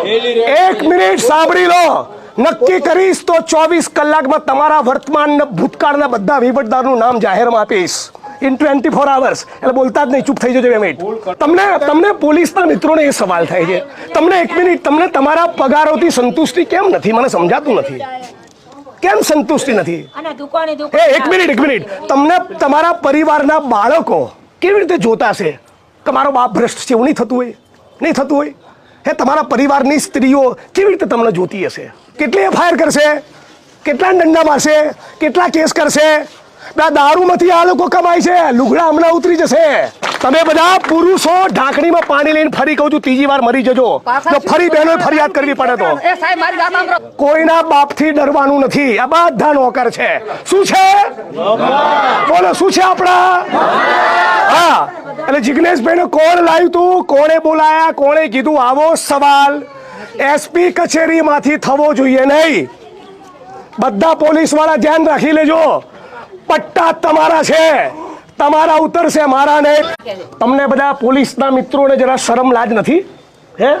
એક મિનિટ સાંભળી લો. નક્કી કરીશ તો ચોવીસ કલાકમાં તમારા વર્તમાન ભૂતકાળના બધા વહીવટદારનું નામ જાહેરમાં આપીશ. ઇન ટ્વેન્ટી ફોર આવર્સ એટલે બોલતા જ નહીં ચૂપ થઈ જજો બે મિનિટ. તમને તમને પોલીસના મિત્રોને એ સવાલ થાય છે. તમને એક મિનિટ તમને તમારા પગારોથી સંતુષ્ટિ કેમ નથી? મને સમજાતું નથી. કેમ સંતુષ્ટિ નથી? એ એક મિનિટ એક મિનિટ. તમને તમારા પરિવારના બાળકો કેવી રીતે જોતા છે કે મારો બાપ ભ્રષ્ટ છે એવું નહીં થતું હોય? નહીં થતું હોય? હે, તમારા પરિવારની સ્ત્રીઓ કેવી રીતે તમને જોતી હશે? કેટલી એફઆઈઆર કરશે? કેટલા દંડા મારશે? કેટલા કેસ કરશે? આ દારૂમાંથી આ લોકો કમાય છે. લુગડા હમણાં ઉતરી જશે. તમે બધા પુરુષો ઢાંકણીમાં પાણી લઈને ફરી કહું છું ત્રીજી વાર મરી જજો. તો ફરી બહેનો ફરિયાદ કરવી પડે તો. કોઈના બાપથી ડરવાનું નથી. આ બધા નોકર છે. શું છે? બોલો શું છે આપણા? હા એટલે જિગ્નેશભાઈને કોણ લાવ્યું તું? કોણે બોલાયા? કોણે કીધું? આવો સવાલ. એસપી કચેરીમાંથી થવો જોઈએ નહીં. બધા પોલીસવાળા ધ્યાન રાખી લેજો. પટ્ટા તમારા છે. તમારા ઉતરશે મારા ને. તમને બધા પોલીસના મિત્રોને જરા શરમ લાજ નથી? હે?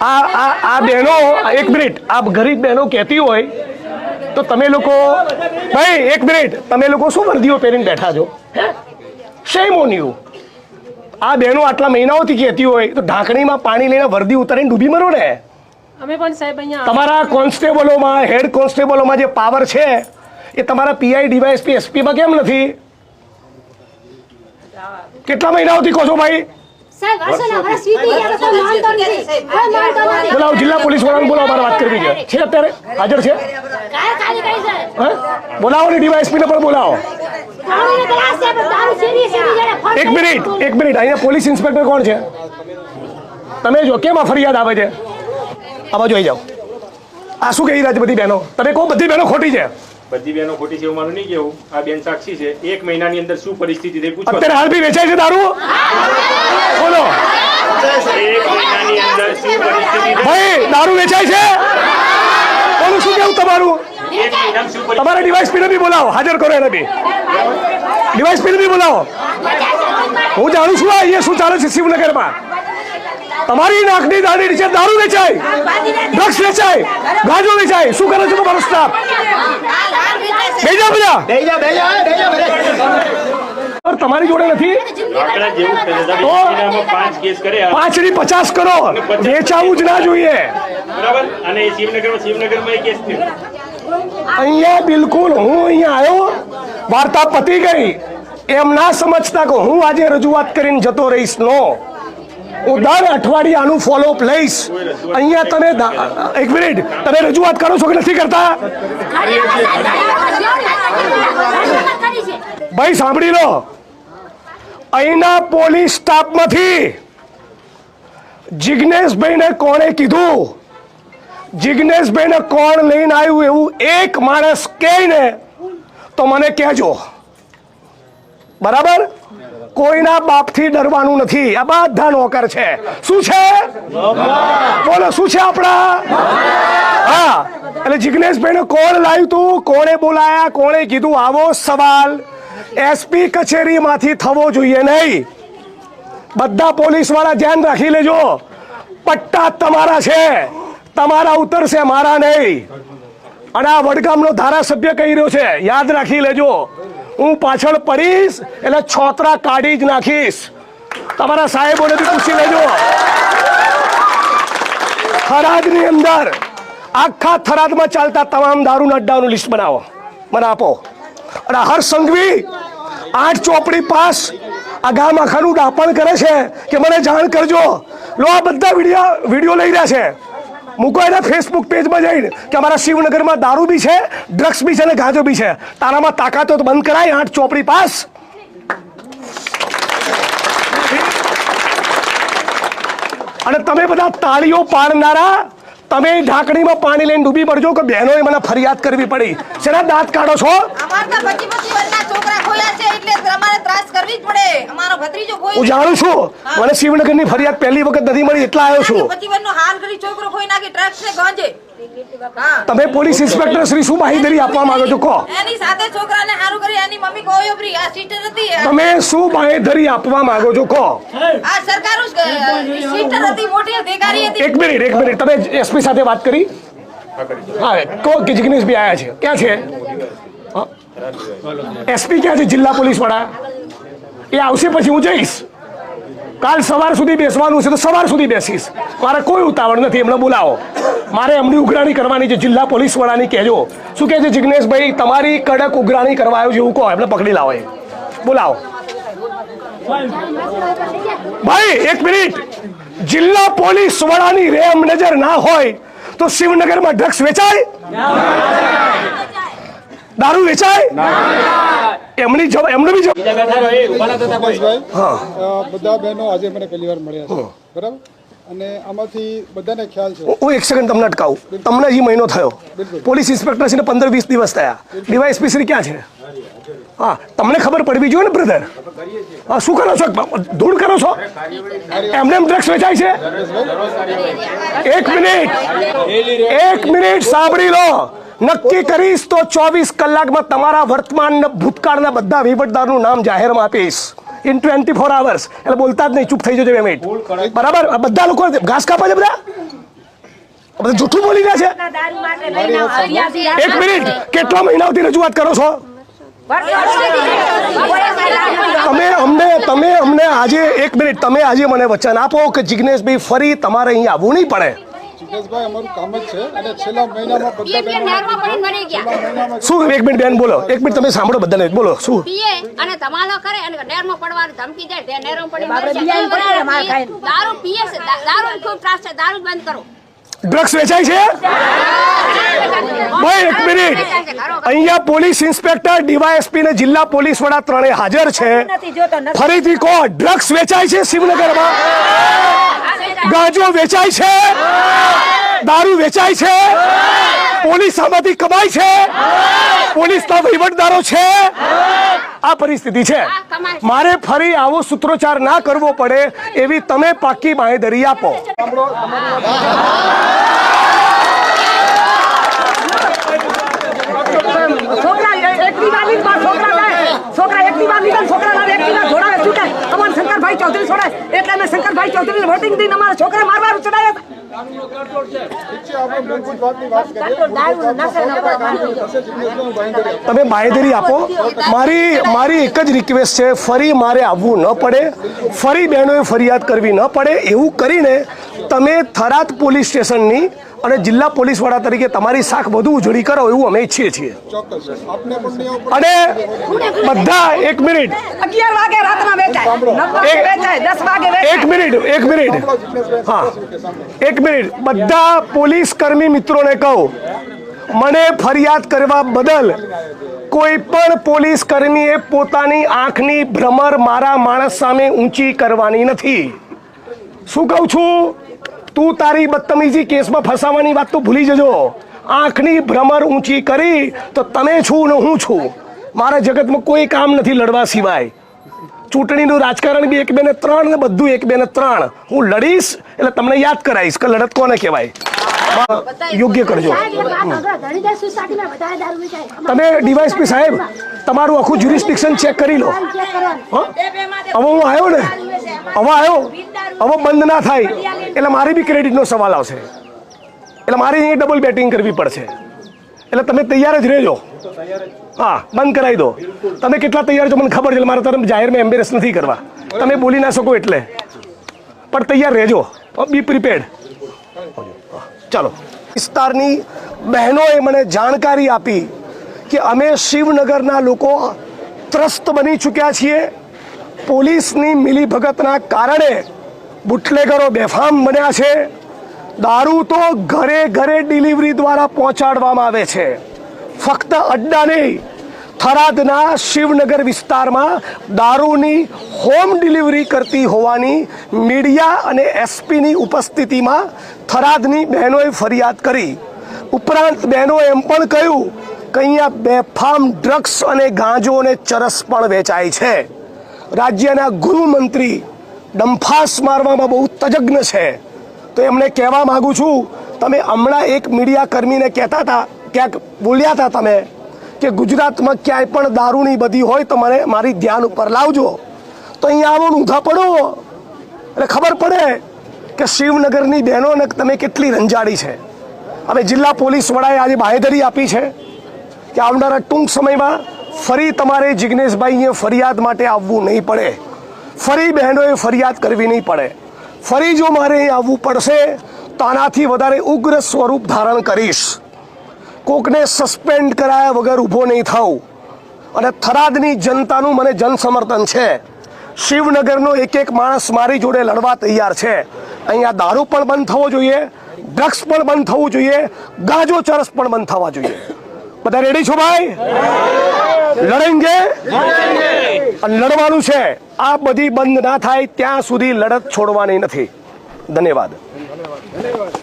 આ આ આ બહેનો એક મિનિટ. આ ગરીબ બહેનો કહેતી હોય તો તમે લોકો ભાઈ એક મિનિટ. તમે લોકો શું વર્દીઓ પહેરીને બેઠા છો? હે? શેમ ઓન યુ આ બહેનો આટલા મહિનાઓથી કહેતી હોય તો ઢાંકણીમાં પાણી લઈને વર્દી ઉતારીને ડૂબી મરો ને. અમે પણ સાહેબ અહીંયા તમારા કોન્સ્ટેબલોમાં હેડ કોન્સ્ટેબલોમાં જે પાવર છે એ તમારા પીઆઈ ડીવાયએસપી એસપીમાં કેમ નથી? કેટલા મહિનાઓથી કહો છો ભાઈ? બોલાવો જિલ્લા પોલીસ વડાને બોલાવો મારે વાત કરવી છે. છે અત્યારે? હાજર છે? બોલાવો ને ડીવાયએસપી ને પણ બોલાવો એક મિનિટ એક મિનિટ. અહીંયા પોલીસ ઇન્સ્પેક્ટર કોણ છે? તમે જો કેમ આ ફરિયાદ આવે છે? આ બાજુ આવી જાઓ. આ શું કહી રહ્યા છે બધી બહેનો? તમે કહો બધી બહેનો ખોટી છે. બધી બહેનો ખોટી છે એવું મારું નહીં કેવું આ બેન સાક્ષી છે. એક મહિનાની અંદર શું પરિસ્થિતિ થઈ પૂછો. અત્યારે હાલ બી વેચાય છે દારૂ? બોલો. એક મહિનાની અંદર શું પરિસ્થિતિ ભાઈ દારૂ વેચાય છે? બોલું શું કેવું તમારું? તમારા ડિવાઇસ પીને બી બોલાવો. હાજર કરો એને બી. ડિવાઇસ પીને બી બોલાવો. હું જાણું છું આ અહીંયા શું ચાલે છે શિવનગરમાં. તમારી નાકની દાડી નીચે દારૂ વેચાય ડ્રગ્સ વેચાય ગાંજો વેચાય. શું કરે છે તમારો સ્ટાફ બેજા બધા તમારી જોડે નથી? પાંચની પચાસ કરો. વેચાવું જ ના જોઈએ. અહીંયા બિલકુલ હું અહીંયા આવ્યો વાર્તા પતી ગઈ. એમ ના સમજતા કે હું આજે રજૂઆત કરીને જતો રહીશ. નો. હું દર અઠવાડિયે આનું ફોલોઅપ લઈશ અહીંયા તમે એક મિનિટ. તમે રજૂઆત કરો છો કે નથી કરતા? ભાઈ સાંભળી લો. અહીંના પોલીસ સ્ટાફમાંથી જિગ્નેશભાઈને કોણે કીધું? જિગ્નેશભાઈને કોણ લઈને આવ્યું એવું એક માણસ કહે ને તો મને કહેજો. બરાબર? કોઈના બાપથી ડરવાનું નથી. આ બધા નોકર છે. શું છે? બોલો, શું છે આપણા? હા. એટલે જિગ્નેશભાઈને કોણ લાવ્યું તું? કોણે બોલાયા? કોણે કીધું? આવો સવાલ. એસપી કચેરીમાંથી થવો જોઈએ નહીં. બધા પોલીસવાળા ધ્યાન રાખી લેજો. પટ્ટા તમારા છે. તમારા ઉતરશે મારા નહીં. અને આ વડગામનો ધારાસભ્ય કહી રહ્યો છે. યાદ રાખી લેજો. હું પાછળ પડીશ એટલે છોતરા કાઢી જ નાખીશ. તમારા સાહેબોને બી પૂછી લેજો. થરાદની અંદર આખા થરાદમાં ચાલતા તમામ દારૂના અડ્ડાનું લિસ્ટ બનાવો. મને આપો. અને હર સંઘવી આઠ ચોપડી પાસ આ ગામ આખાનું ડાપણ કરે છે કે મને જાણ કરજો. લો, આ બધા વીડિયો વીડિયો લઈ રહ્યા છે. મૂકો એના ફેસબુક પેજમાં જઈને, કે અમારા શિવનગરમાં દારૂ બી છે ડ્રગ્સ બી છે અને ગાંજો બી છે. તારામાં તાકાતો તો બંધ કરાય, આઠ ચોપડી પાસ. અને તમે બધા તાળીઓ પાડનારા તમે ઢાંકણીમાં પાણી લઈને ડૂબી પડજો કે બહેનોએ મને ફરિયાદ કરવી પડી. શેના દાંત કાઢો છો? હું જાણું છું. મને શિવનગરની ફરિયાદ પહેલી વખત નથી મળી એટલા આવ્યો છું. તમે પોલીસ ઇન્સ્પેક્ટર શ્રી શું બાહીદરી આપવા માંગો છો? કહો. એની સાથે છોકરાને હારું કરી એની મમ્મી કોયોપરી આ સિસ્ટર હતી. તમે શું બાહીદરી આપવા માંગો છો? કહો. આ સરકારું સિસ્ટર હતી મોટી અધિકારી હતી. એક મિનિટ એક મિનિટ. તમે એસપી સાથે વાત કરી? હા કહો કે જિગ્નેશભાઈ આવ્યા છે. ક્યાં છે? એસપી ક્યાં છે? જિલ્લા પોલીસ વડા એ આવશે પછી હું જઈશ. કાલ સવાર સુધી બેસવાનું છે તો સવાર સુધી બેસીશ. મારે કોઈ ઉતાવળ નથી, એમને બોલાવો. મારે એમની ઉઘરાણી કરવાની છે, જિલ્લા પોલીસ વડાની કહેજો. શું કહે છે જિગ્નેશભાઈ? તમારી કડક ઉઘરાણી કરવા આવ્યો છે, એવું કહો, એમને પકડી લાવો એ. બોલાવો. ભાઈ, એક મિનિટ. જિલ્લા પોલીસ વડાની રેમ નજર ના હોય તો શિવનગરમાં ડ્રગ્સ વેચાય? દારૂ વેચાય? એમની જવાબ એમનો બી જવાબ અ, બધા બહેનો આજે મને પહેલી વાર મળ્યા છે. બરાબર? અને આમાંથી બધાને ખ્યાલ છે. હું એક સેકન્ડ તમને અટકાવું. તમને હજી મહિનો થયો. પોલીસ ઇન્સ્પેક્ટર છે પંદર વીસ દિવસ થયા. ડીવાયએસપી શ્રી ક્યાં છે? હા તમને ખબર પડવી જોઈએ ને બ્રધર હા શું કરો છો? ધૂળ કરો છો? એમને એમ ડ્રગ્સ વેચાય છે? એક મિનિટ એક મિનિટ સાંભળી લો. નક્કી કરીશ તો ચોવીસ કલાકમાં તમારા વર્તમાન ભૂતકાળના બધા વહીવટદારનું નામ જાહેરમાં આપીશ. ઇન ટ્વેન્ટી ફોર આવર્સ એટલે બોલતા જ નહીં ચૂપ થઈ જજો બે મિનિટ. બરાબર? બધા લોકો ઘાસ કાપે છે બધા? બધા જૂઠું બોલી રહ્યા છે? એક મિનિટ. કેટલા મહિનાઓથી રજૂઆત કરો છો? તમે અમને તમે અમને આજે એક મિનિટ તમે આજે મને વચન આપો કે જિજ્ઞેશભાઈ ફરી તમારે અહીં આવવું નહીં પડે. જિગ્નેશભાઈ અમારું કામ જ છે અને છેલ્લા મહિનામાં બધા શું એક મિનિટ બેન બોલો એક મિનિટ તમે સાંભળો બધાને બોલો શું? પીએ અને ધમાલો કરે અને પડવાની ધમકી દે તે પડી જાય. દારૂ પીએ છે દારૂ ખૂબ ત્રાસ છે? દારૂ બંધ કરો. ડ્રગ્સ વેચાય છે? ભાઈ એક મિનિટ. અહીંયા પોલીસ ઇન્સ્પેક્ટર ડીવાયએસપી ને જિલ્લા પોલીસ વડા ત્રણે હાજર છે. ફરીથી કહો ડ્રગ્સ વેચાય છે શિવનગરમાં? ગાંજો વેચાય છે? દારૂ વેચાય છે? પોલીસ આમાંથી કમાય છે? પોલીસના વહીવટદારો છે? આ પરિસ્થિતિ છે. મારે ફરી આવો સૂત્રોચ્ચાર ના કરવો પડે એવી તમે પાકી બાંહેધરી આપો. છોકરા શંકરભાઈ ચૌધરી છોડે. એટલે અમે શંકરભાઈ ચૌધરી વોટિંગ દઈને અમારા છોકરા મારવા ચડાયા તમે બાંયધરી આપો. મારી મારી એક જ રિક્વેસ્ટ છે ફરી મારે આવવું ન પડે. ફરી બહેનોએ ફરિયાદ કરવી ન પડે. એવું કરીને તમે થરાદ પોલીસ સ્ટેશનની અને જિલ્લા પોલીસ વડા તરીકે તમારી શાખ વધુ ઉજળી કરો એવું અમે ઈચ્છીએ છીએ. અને બધા એક મિનિટ. એક- મિનિટ એક મિનિટ. હા. એક મિનિટ. બધા પોલીસ કર્મી મિત્રોને કહો મને ફરિયાદ કરવા બદલ કોઈ પણ પોલીસ કર્મીએ પોતાની આંખની ભ્રમર મારા માણસ સામે ઊંચી કરવાની નથી. શું કહું છું? તું તારી બદતમીજી કેસમાં ફસાવાની વાત તો ભૂલી જજો. આંખની ભ્રમર ઊંચી કરી તો તમે છું ને હું છું. મારા જગતમાં કોઈ કામ નથી લડવા સિવાય. ચૂંટણીનું રાજકારણ બી એક બે ને ત્રણ ને બધું એક બે ને ત્રણ. હું લડીશ એટલે તમને યાદ કરાવીશ કે લડત કોને કહેવાય. યોગ્ય કરજો. તમે ડીવાયસપી સાહેબ તમારું આખું જ્યુરિસ્ડિક્શન ચેક કરી લો? હવે હું આવ્યો ને. હવે આવ્યો હવે બંધ ના થાય. એટલે મારે બી ક્રેડિટનો સવાલ આવશે. એટલે મારે અહીંયા ડબલ બેટિંગ કરવી પડશે. એટલે તમે તૈયાર જ રહેજો. હા, બંધ કરાવી દો. તમે કેટલા તૈયાર છો મને ખબર છે મારે તરફ જાહેરમાં એમ્બેરેસ નથી કરવા. તમે બોલી ના શકો એટલે. પણ તૈયાર રહેજો. બી પ્રિપેર્ડ ચાલો. વિસ્તારની બહેનોએ મને જાણકારી આપી કે અમે શિવનગરના લોકો ત્રસ્ત બની ચૂક્યા છીએ. પોલીસની મિલીભગતના કારણે બુટલેગરો બેફામ બન્યા છે. દારૂ તો ઘરે ઘરે ડિલિવરી દ્વારા પહોંચાડવામાં આવે છે. ફક્ત અડ્ડા નહીં, થરાદના શિવનગર વિસ્તારમાં દારૂની હોમ ડિલિવરી કરતી હોવાની મીડિયા અને એસપીની ઉપસ્થિતિમાં થરાદની બહેનોએ ફરિયાદ કરી. ઉપરાંત બહેનોએ એમ પણ કહ્યું કે અહીંયા બેફામ ડ્રગ્સ અને ગાંજો અને ચરસ પણ વેચાય છે. રાજ્યના ગૃહમંત્રી ડંફાસ મારવામાં બહુ તજજ્ઞ છે. તો એમને કહેવા માગું છું, તમે હમણાં એક મીડિયા કર્મીને કહેતા હતા, ક્યાંક બોલ્યા હતા તમે, કે ગુજરાતમાં ક્યાંય પણ દારૂની બધી હોય તો મને મારી ધ્યાન ઉપર લાવજો. તો અહીંયા આવો, ઊંધા પડો. એટલે ખબર પડે કે શિવનગરની બહેનોને તમે કેટલી રંજાડી છે. હવે જિલ્લા પોલીસ વડાએ આજે બાહેધરી આપી છે કે આવનારા ટૂંક સમયમાં ફરી તમારે જિજ્ઞેશભાઈએ ફરિયાદ માટે આવવું નહીં પડે. ફરી બહેનોએ ફરિયાદ કરવી નહીં પડે. ફરી જો મારે અહીં આવવું પડશે તો આનાથી વધારે ઉગ્ર સ્વરૂપ ધારણ કરીશ. કોકને સસ્પેન્ડ કરાયા વગર ઊભો નહીં થવું અને થરાદની જનતાનું મને જનસમર્થન છે. શિવનગરનો એક એક માણસ મારી જોડે લડવા તૈયાર છે. અહીંયા દારૂ પણ બંધ થવો જોઈએ, ડ્રગ્સ પણ બંધ થવું જોઈએ, ગાજો ચરસ પણ બંધ થવા જોઈએ. બધા રેડી છો ભાઈ? લડેંગે? લડવાનું છે. આ બધી બંધ ના થાય ત્યાં સુધી લડત છોડવાની નથી. ધન્યવાદ.